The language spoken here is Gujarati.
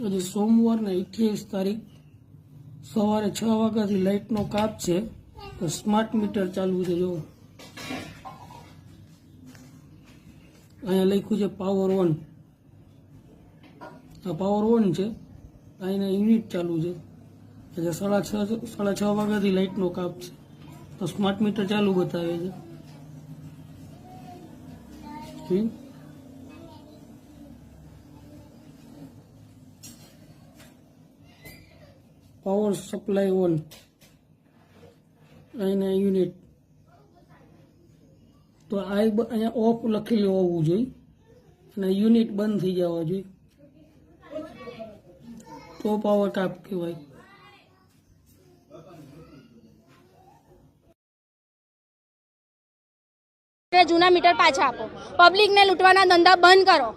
આજે સોમવારના અઠ્યાવીસ તારીખ સવારે છ વાગ્યાથી લાઇટનો કાપ છે, તો સ્માર્ટ મીટર ચાલુ છે જો અહીંયા લખ્યું છે પાવર ઓન આ પાવર ઓન છે અહીંના યુનિટ ચાલુ છે. આજે સાડા છ સાડા છ વાગ્યાથી લાઇટનો કાપ છે. તો સ્માર્ટ મીટર ચાલુ બતાવે છે. પાવર સપ્લાય ઓન અહીંના યુનિટ તો આ અહીંયા ઓફ લખેલું હોવું જોઈએ. અને યુનિટ બંધ થઈ જવા જોઈએ. તો પાવર કાપ કહેવાય. જૂના મીટર પાછા આપો. પબ્લિકને લૂંટવાના ધંધા બંધ કરો.